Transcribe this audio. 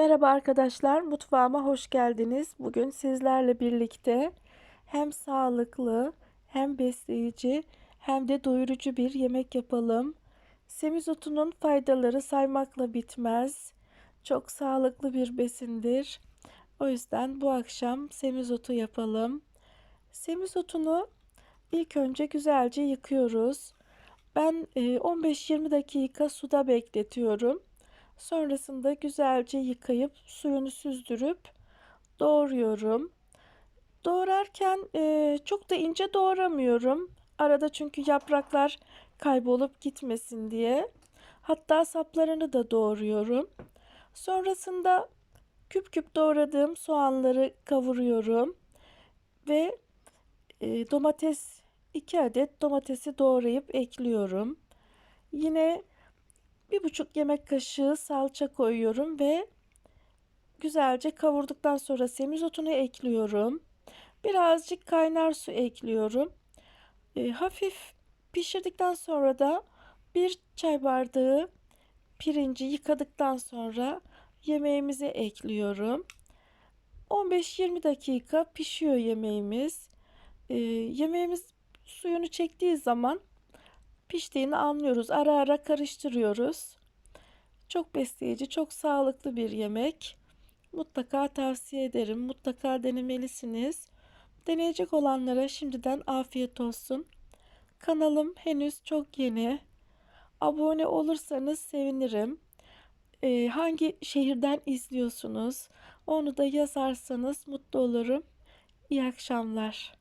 Merhaba arkadaşlar, mutfağıma hoş geldiniz. Bugün sizlerle birlikte hem sağlıklı, hem besleyici, hem de doyurucu bir yemek yapalım. Semizotunun faydaları saymakla bitmez. Çok sağlıklı bir besindir. O yüzden bu akşam semizotu yapalım. Semizotunu ilk önce güzelce yıkıyoruz. Ben 15-20 dakika suda bekletiyorum. Sonrasında güzelce yıkayıp suyunu süzdürüp doğruyorum. Doğrarken e, çok da ince doğramıyorum. Arada çünkü yapraklar kaybolup gitmesin diye. Hatta saplarını da doğruyorum. Sonrasında küp küp doğradığım soğanları kavuruyorum. Ve e, domates 2 adet domatesi doğrayıp ekliyorum. Yine bir buçuk yemek kaşığı salça koyuyorum ve güzelce kavurduktan sonra semizotunu ekliyorum. Birazcık kaynar su ekliyorum. E, hafif pişirdikten sonra da bir çay bardağı pirinci yıkadıktan sonra yemeğimize ekliyorum. 15-20 dakika pişiyor yemeğimiz. E, yemeğimiz suyunu çektiği zaman piştiğini anlıyoruz. Ara ara karıştırıyoruz. Çok besleyici, çok sağlıklı bir yemek. Mutlaka tavsiye ederim. Mutlaka denemelisiniz. Deneyecek olanlara şimdiden afiyet olsun. Kanalım henüz çok yeni. Abone olursanız sevinirim. Ee, hangi şehirden izliyorsunuz? Onu da yazarsanız mutlu olurum. İyi akşamlar.